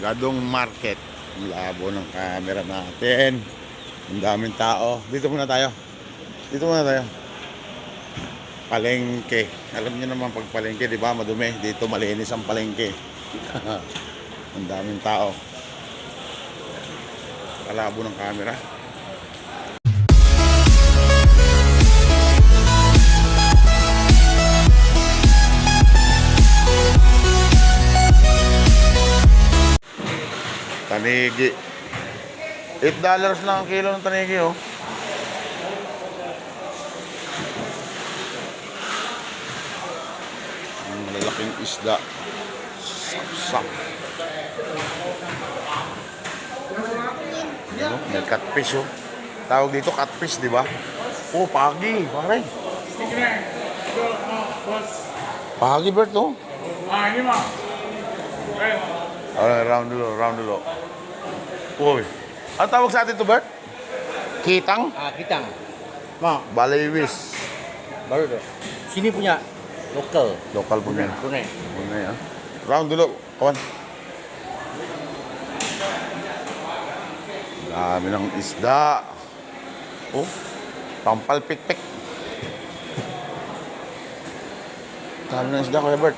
Gadong Market. Ang labo ng camera natin. Ang daming tao. Dito muna tayo. Dito muna tayo. Palengke. Alam niyo naman pag palengke, di ba? Madumi. Dito malinis ang palengke. ang daming tao. Kalabo ng camera. Tanigi. 8 dollars lang ang kilo ng tanigi, oh. Ang malalaking isda. Saksak. Ano? May catfish, oh. Tawag dito catfish, di ba? Oh, pagi, pare. Pagi, Bert, oh. Ah, ini mah. Eh, Ah, round dulo, round dulo. Uy. Ang tawag sa atin to, Bert? Kitang? Ah, kitang. Ma, Balaywis. baru tu. Sini punya lokal. Lokal po yan. Brunei. Muna yan. Round dulo, kawan. Dami ng isda. Oh, tampal pikpik. Dami ng isda, Kuya Bert.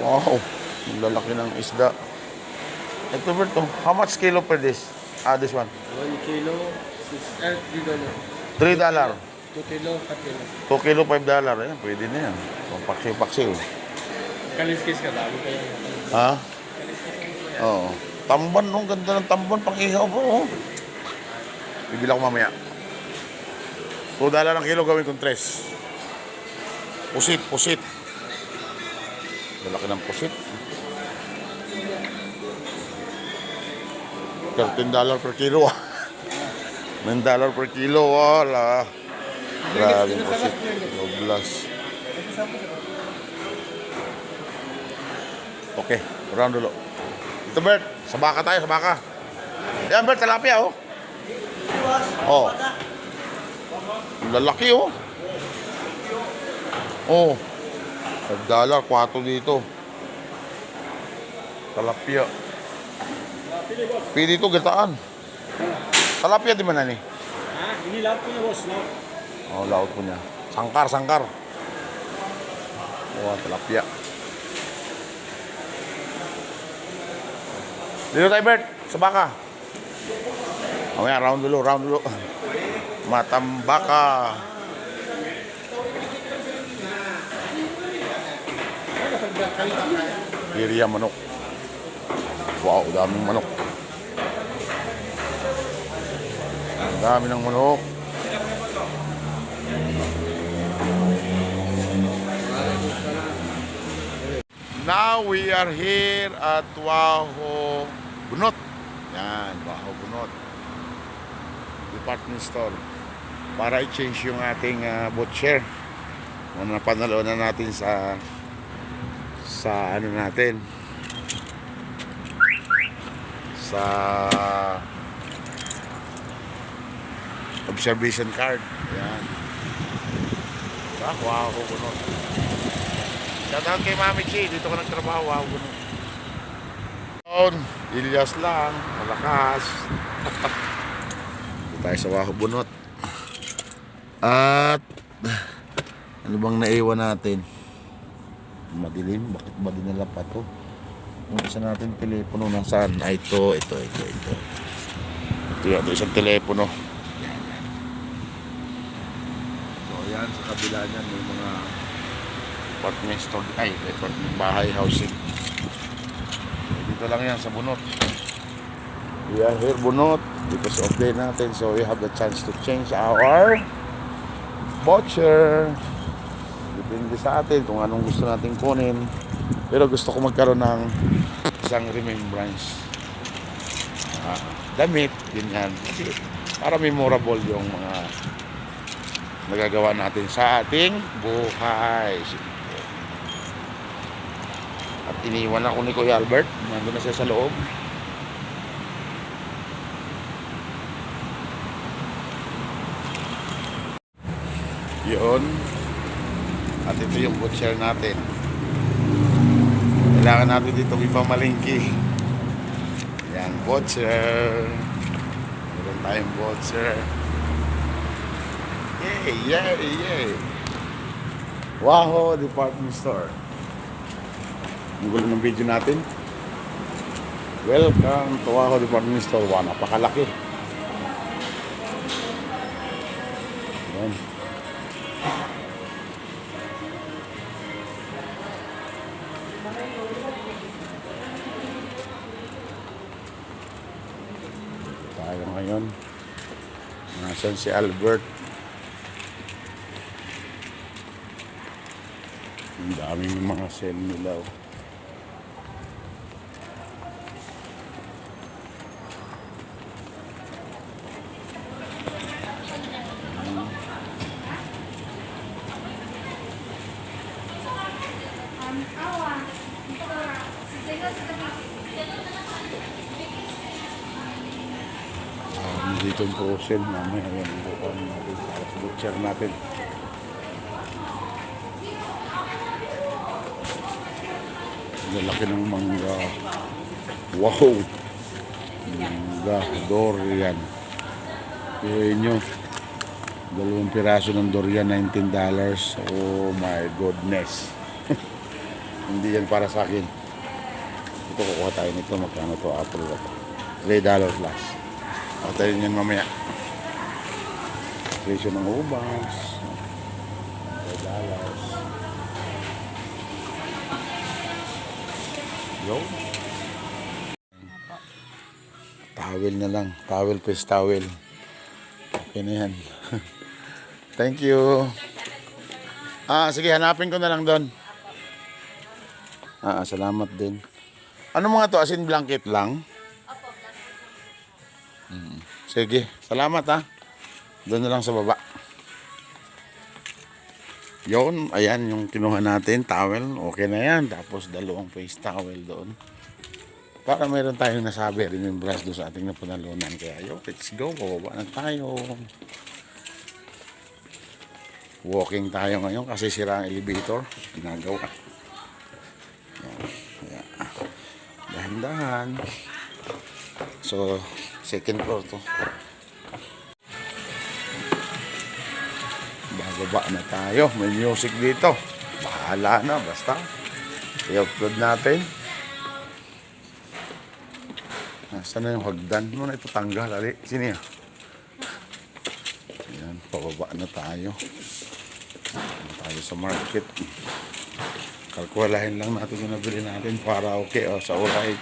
Wow, ang lalaki ng isda. Bert, oh. how much kilo per this? Ah, this one. one kilo, six, eh, three dollar. 3 dollar. Two kilo, empat kilo. 2 kilo, 5 dollar. Ayan, pwede na yan. Pampaksiw-paksiw. Kaliskis ka, dami kayo. Ha? Oo. Tamban, no? Ganda ng tamban. Pang ihaw po, oh. Bibili ako mamaya. 2 dollar ang kilo gawin kong tres. Pusit, pusit. Lalaki ng pusit. 13 dollar per kilo. ah. 9 dollar per kilo. Wala. Grabe yung pusit. Loblas. Okay, round dulo. Ito Bert, sa baka tayo, sa baka. Yan Bert, talapia oh. Oh. Lalaki oh. Oh. Dollar, 4 dito. Talapia. Pili ito, gataan. Talapia di man nani? Ah, ini laut punya bos, laut. Oh, laut po niya. Sangkar, sangkar. Oh, talapia. Dito tayo, Bert. Sa baka. Oh, yan. Round dulo, round dulo. Matambaka. Iriya manok. Wow, daming manok. Dami ng manok. Now we are here at Waho Bunot. Yan, Waho Bunot. Department store. Para i-change yung ating uh, share. Ano na panalo na natin sa sa ano natin sa observation card. Yan. Ah, Waho Bunot. Shoutout kay Mami Chi, dito ko nagtrabaho, wow, ganun. Yun, Ilyas lang, malakas. dito tayo sa Waho Bunot. At, ano bang naiwan natin? Madilim, bakit ba dinala pa to? Yung isa natin telepono nasaan? Ay, ito, ito, ito, ito. Ito ito isang telepono. Yan, yan. So, yan, sa kabila niyan, may mga apartment store ay apartment bahay housing. Dito lang yan sa Bunot. We are here Bunot. Because of day natin. So we have the chance to change our voucher. Depende sa atin kung anong gusto natin kunin. Pero gusto ko magkaroon ng isang remembrance. Ah, damit ganyan. Kasi para memorable yung mga nagagawa natin sa ating buhay at iniwan ako ni Kuya Albert. Nandun na siya sa loob. Yun. At ito yung butcher natin. Kailangan natin dito ipamalingki. Butcher. Meron tayong butcher. Yay, yay, yay. Waho Department Store. Ang gulo ng video natin. Welcome to Waho Department Store. Wow, napakalaki. Yan. Tayo ngayon. Nasaan si Albert? Ang daming mga sale nila. oh. Um, dito yung frozen. Mamaya yan. Bukan natin. Para sa butcher natin. Ang laki ng mangga. Wow! Mangga. Dorian. Kaya nyo. Dalawang piraso ng durian, $19. Oh my goodness. Hindi yan para sa akin. Ito kukuha tayo nito. Magkano to? Apple ba to? $3 plus. Patayin yan mamaya. Presyo ng ubas. $3. Yo. Towel na lang. Towel, face towel. Okay na yan. Thank you. Ah, sige, hanapin ko na lang doon. Ah, salamat din. Ano mga to? Asin blanket lang? Mm, Sige, salamat ha. Doon na lang sa baba. Yon, ayan yung kinuha natin, towel. Okay na yan. Tapos dalawang face towel doon. Para mayroon tayong nasabi, remembrance doon sa ating napanalunan. Kaya yo, let's go. Bababa na tayo. Walking tayo ngayon kasi sira ang elevator. Ginagawa. Yan. Dahan-dahan. So, second floor to. Bababa na tayo. May music dito. Bahala na, basta. I-upload natin. Nasaan na yung hagdan? Ano na ito tanggal? Ali, sini ah. Ayan, pababa na tayo. Ano tayo sa market. Kalkulahin lang natin yung nabili natin para okay oh, sa alright.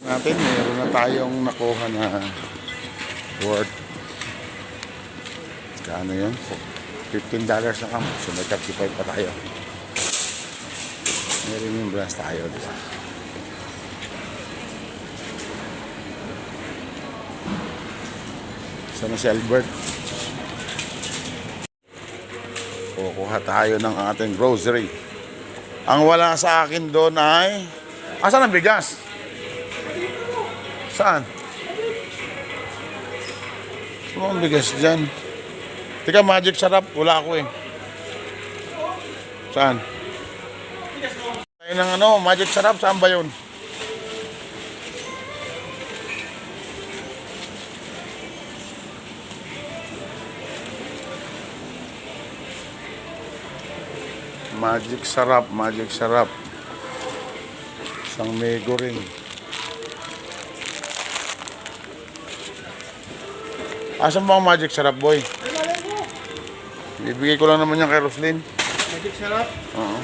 Natin, meron na tayong nakuha na worth Kano yun? $15 na kamo. So may 35 pa tayo. May remembrance tayo, di ba? Sana si Albert? Kukuha tayo ng ating grocery. Ang wala sa akin doon ay... Asan ang bigas? Saan? Ano ang bigas dyan? Tika, magic sarap. Wala ako eh. Saan? Tayo ng ano, magic sarap. Saan ba yun? Magic sarap, magic sarap. Isang mego rin. Asan ba ang magic sarap, boy? Bibigay ko lang naman yan kay Roslyn. Magic sarap. Oo.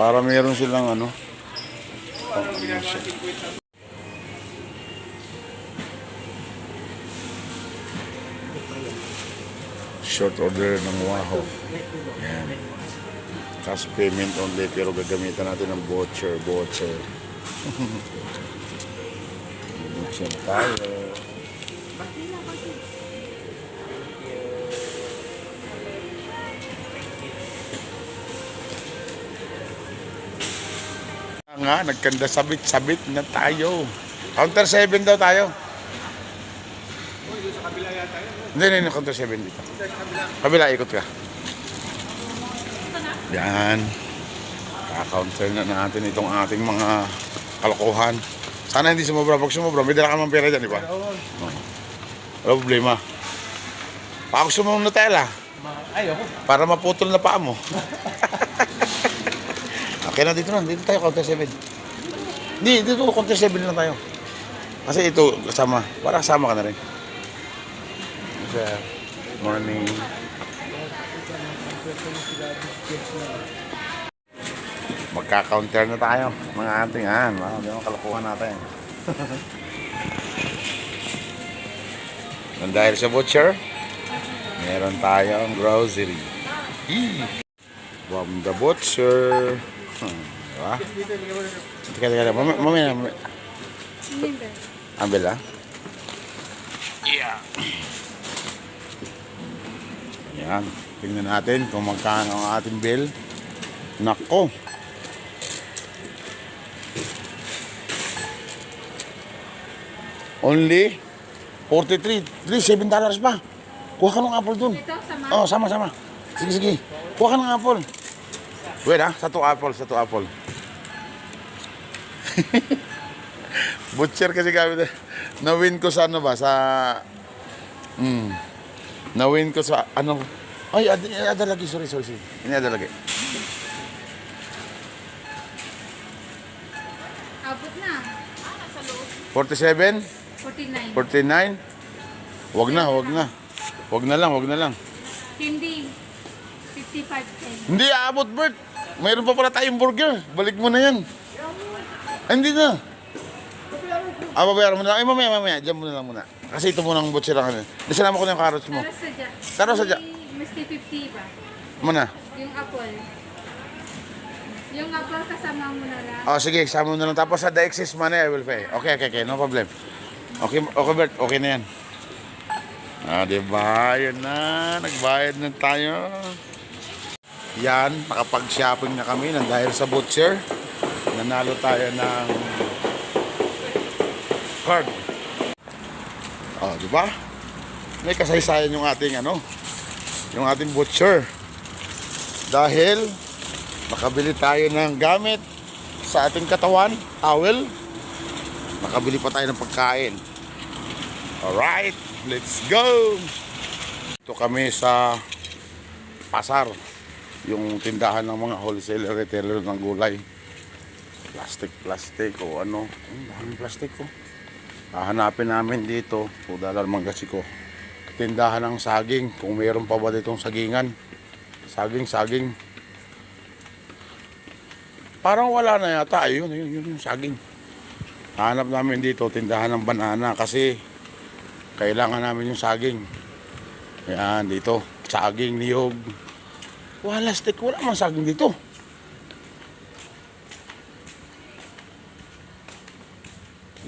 Para meron silang ano. Short order ng Waho. Yan. Cash payment only pero gagamitan natin ng voucher, voucher. Voucher tayo. nga, nagkanda sabit-sabit na tayo. Counter 7 daw tayo. Hindi, hindi, hindi, counter 7 dito. Kabila, ikot ka. Yan. Kaka-counter na natin itong ating mga kalokohan. Sana hindi sumobra. Pag sumobra, may dala ka naman pera dyan, di ba? Wala problema. Baka gusto mo ng Nutella Ay, ako. para maputol na paa mo. okay na, dito na. Dito tayo, counter 7. Hindi, dito, counter 7 na tayo. Kasi ito, kasama. Para kasama ka na rin. Sir, morning. Magka-counter na tayo. Mga ating, ah, marami mga kalokohan natin. Nang dahil sa butcher, meron tayong grocery. From the butcher. Hmm, diba? Teka, teka, teka. Mamaya, mamaya. Ambil ah. Yeah. Yan. Tingnan natin kung magkano ang ating bill. Nako. Only 43, 3, 7 dollars pa. Kuha ka ng apple dun. Ito, sama. Oh, sama-sama. Sige, sige. Kuha ka ng apple. Wait ah, satu apple, satu apple. Butcher kasi kami. Na-win ko sa ano ba? Sa... Hmm. Na-win ko sa ano... Ay, ad, ada lagi. Sorry, sorry, sorry. Ini ada lagi. Abot na. 47, 49. 49. Wag na, wag na. Wag na lang, wag na lang. Hindi. 55 Hindi aabot, Bert. Mayroon pa pala tayong burger. Balik mo na yan. Ay, hindi na. Ah, babayaran mo na lang. Ay, mamaya, mamaya. Diyan mo na lang muna. Kasi ito muna ang butcher lang. Nasalama ko na yung carrots mo. Tara sadya. Tara sadya. May Miski 50 ba? Muna. Yung apple. Yung apple kasama mo na lang. Oh, sige, sama mo na lang. Tapos sa the excess money, I will pay. Okay, okay, okay. No problem. Okay, okay, Bert. Okay na yan. Ah, di ba? Yun na. Nagbayad na tayo. Yan, nakapag-shopping na kami nang dahil sa butcher. Nanalo tayo ng card. Oh, di ba? May kasaysayan yung ating ano, yung ating butcher. Dahil nakabili tayo ng gamit sa ating katawan, towel. Nakabili pa tayo ng pagkain. Alright, let's go! Ito kami sa pasar. Yung tindahan ng mga wholesaler retailer ng gulay. Plastic, plastic o ano. Ang daming plastic ko. Hahanapin namin dito. O dalar manggasi ko. Tindahan ng saging. Kung mayroon pa ba ditong sagingan. Saging, saging. Parang wala na yata. Ayun, ayun, yun yung saging. Hanap namin dito tindahan ng banana kasi kailangan namin yung saging. Yan, dito. Saging, niyog. Wala stick. Wala man saging dito.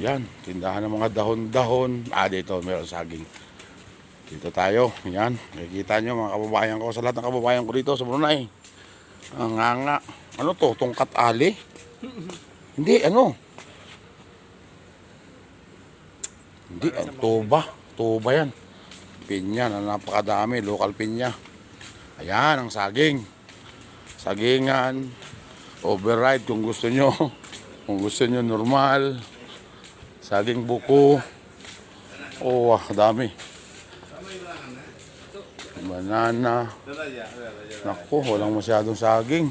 Yan, tindahan ng mga dahon-dahon. Ah, dito, meron saging. Dito tayo. Yan, nakikita nyo mga kababayan ko. Sa lahat ng kababayan ko dito sa Brunei. Ang nga. Ano to? Tungkat ali? Hindi, ano? Hindi, ang tuba. Tuba yan. Pinya na napakadami. Local pinya. Ayan, ang saging. Sagingan. Override kung gusto nyo. Kung gusto nyo normal. Saging buko. Oh, ah, dami. Banana. Naku, walang masyadong saging.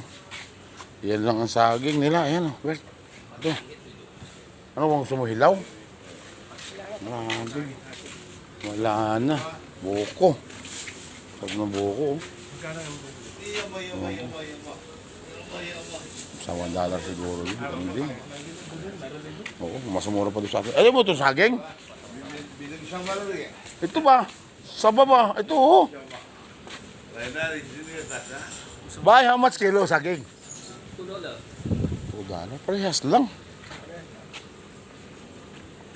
Yan lang ang saging nila. Ayan, oh. Ano bang gusto mo hilaw? Grabe. Wala na. Buko. Pag na buko. Sa 1 dollar siguro yun. Hindi. Oo, mas mura pa doon sa akin. Alam mo ito saging? Ito ba? Sa baba. Ito oh. Bye, how much kilo saging? 2 dollar. 2 dollar? Parehas lang.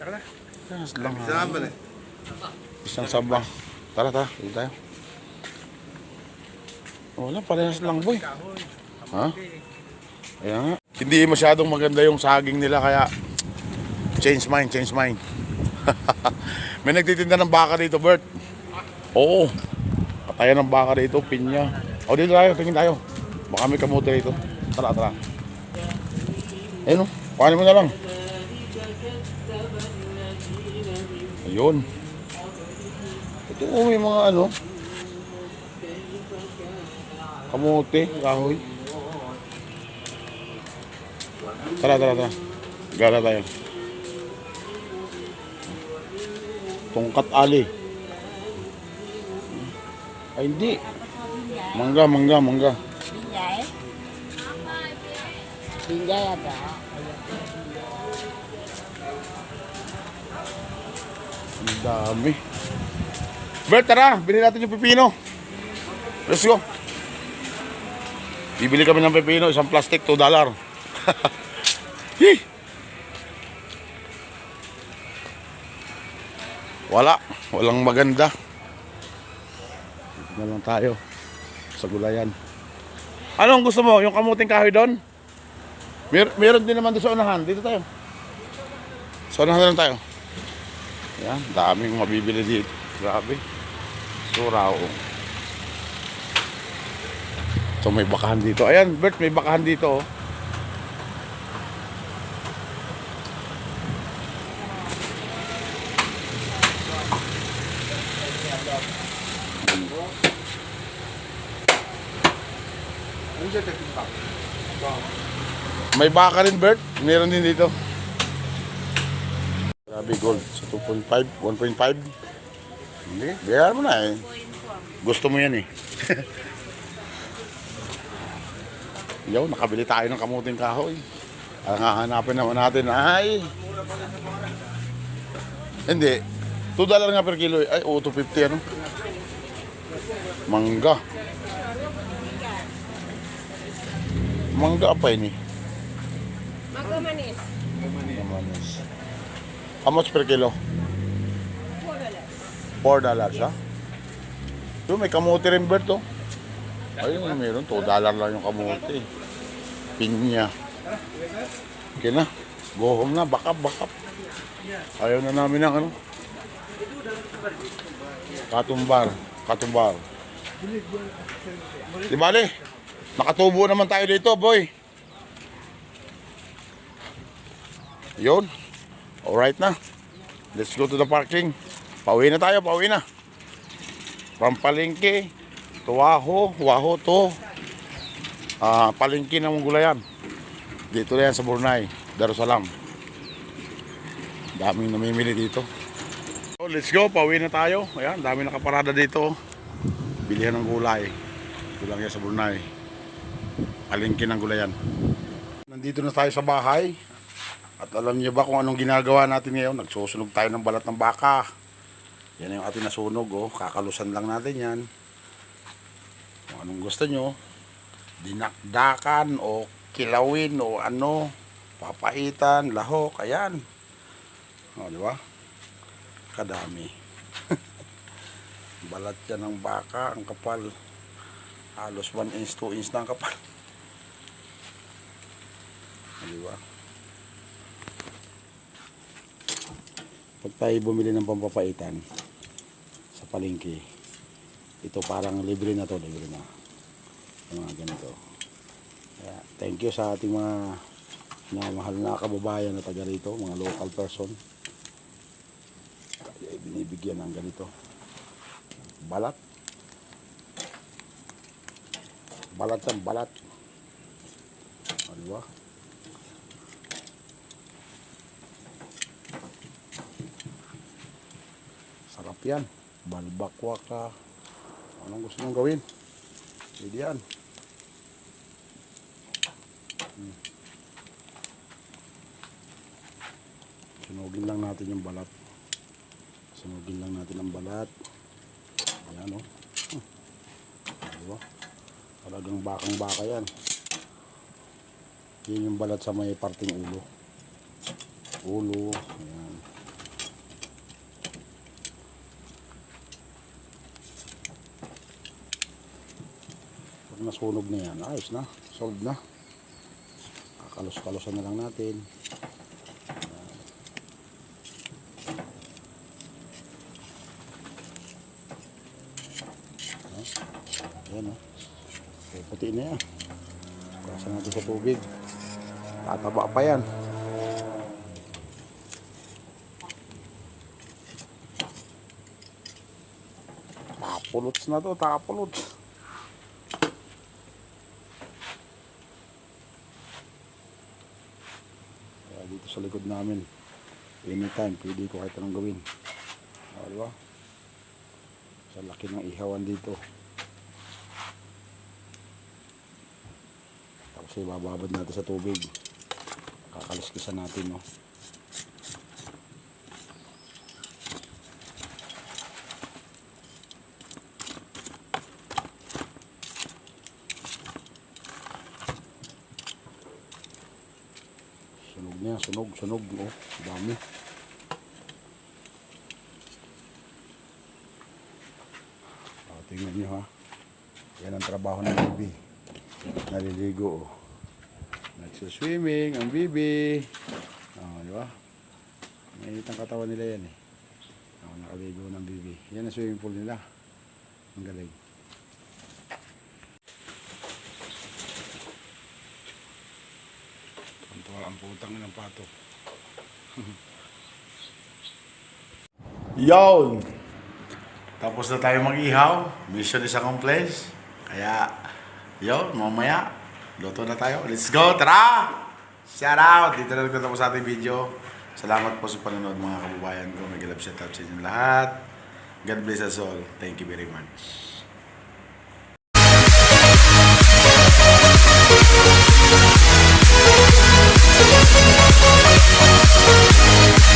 Tara na. Parehas lang. Isang saba. Tara, tara. Dito tayo. Wala, parehas lang boy. Ha? Kaya nga. Hindi masyadong maganda yung saging nila kaya change mind, change mind. May nagtitinda ng baka dito, Bert. Oo. Patayan ng baka dito, pinya. O dito tayo, tingin tayo. Baka may kamote rito. Tara, tara. Ayun o. Kuhanin mo na lang. Ayun. Ito oh, may mga ano. Kamote, kahoy. Tara, tara, tara. Gara tayo. Tungkat ali. Ay, hindi. Mangga, mangga, mangga. Binjai. Binjai ada. Ang dami. Bert, tara. Bili natin yung pipino. Let's go. Bibili kami ng pipino. Isang plastic, 2 dollar. Wala. Walang maganda. Na lang tayo. Sa gulayan. Anong gusto mo? Yung kamuting kahoy doon? Mer meron din naman doon sa unahan. Dito tayo. Sa unahan na lang tayo. Yan, daming mabibili dito. Grabe. Surao. So may bakahan dito. Ayan, Bert, may bakahan dito. Oh. May baka rin, Bert. Meron din dito. Grabe gold. Sa 2.5, 1.5. Hindi, bayaran mo na eh. Gusto mo yan eh. Yo, nakabili tayo ng kamuting kahoy. Ang hahanapin naman natin ay... Hindi. 2 dollar nga per kilo. eh. Ay, oh, 250 ano. Mangga. Mangga apa ini? Mangga manis. Manis. How much per kilo? 4 dollars ha? Yung may kamote rin Bert oh. Ayun, meron. 2 dollar lang yung kamote. Pinya. Okay na. Go home na. Bakap, bakap. Ayaw na namin ng ano. Katumbar. Katumbar. Di bale, nakatubo naman tayo dito, boy. Yun. Alright na. Let's go to the parking. Pauwi na tayo, pauwi na. Palengke to Waho, to ah Palengke ng Gulayan. Dito na yan sa Bornay, Darussalam. Daming namimili dito. So, let's go, pauwi na tayo. Ayan, dami nakaparada dito. Bilihan ng gulay. Ito lang yan sa Bornay. Palengke ng Gulayan. Nandito na tayo sa bahay. At alam niyo ba kung anong ginagawa natin ngayon? Nagsusunog tayo ng balat ng baka. Yan yung ating nasunog, oh. Kakalusan lang natin yan. Kung anong gusto nyo. Dinakdakan o kilawin o ano. Papaitan, lahok, ayan. O, di ba? Kadami. Balat yan ng baka, ang kapal. Halos 1 inch, 2 inch na ang kapal. Di ba? Pag tayo bumili ng pampapaitan sa palengke ito parang libre na to libre na. Yung mga ganito. Kaya, thank you sa ating mga mga mahal na kababayan na taga rito mga local person. Kaya binibigyan ng ganito. Balat. Balat yan balat. O diba Sarap yan. Balbakwa ka. Anong gusto mong gawin? Pwede yan. Hmm. Sunugin lang natin yung balat. Sunugin lang natin ang balat. Ayan o. Hmm. Diba? Talagang bakang baka yan. Yan yung balat sa may parting ulo. Ulo. Ayan. Pag nasunog na yan, ayos na. Solved na. Kakalos-kalosan na lang natin. Ayan. Ayan, oh. Puti na yan. Kukasan natin sa tubig. Tataba pa yan. Tapuluts na to, tapuluts. Kaya dito sa likod namin, anytime, pwede ko kahit anong gawin. O, di ba? Sa laki ng ihawan dito. Tapos ibababad natin sa tubig. Kakaliskisan natin, no? Sunog sunog, oh, dami. Oh, tingnan niyo ha. Yan ang trabaho ng bibi. Naliligo oh. Nagsuswimming ang bibi. Oh, di ba? Mainit ang katawan nila yan eh. Oh, nakaligo ng bibi. Yan ang swimming pool nila. Ang galing. Ang tuwa ang putang ng pato. Yon! Tapos na tayo mag-ihaw. Mission is accomplished. Kaya, yun, mamaya, luto na tayo. Let's go, tara! Shout out! Dito na nagtatapos sa ating video. Salamat po sa panonood mga kababayan ko. May galap shout out sa inyo lahat. God bless us all. Thank you very much. Yeah.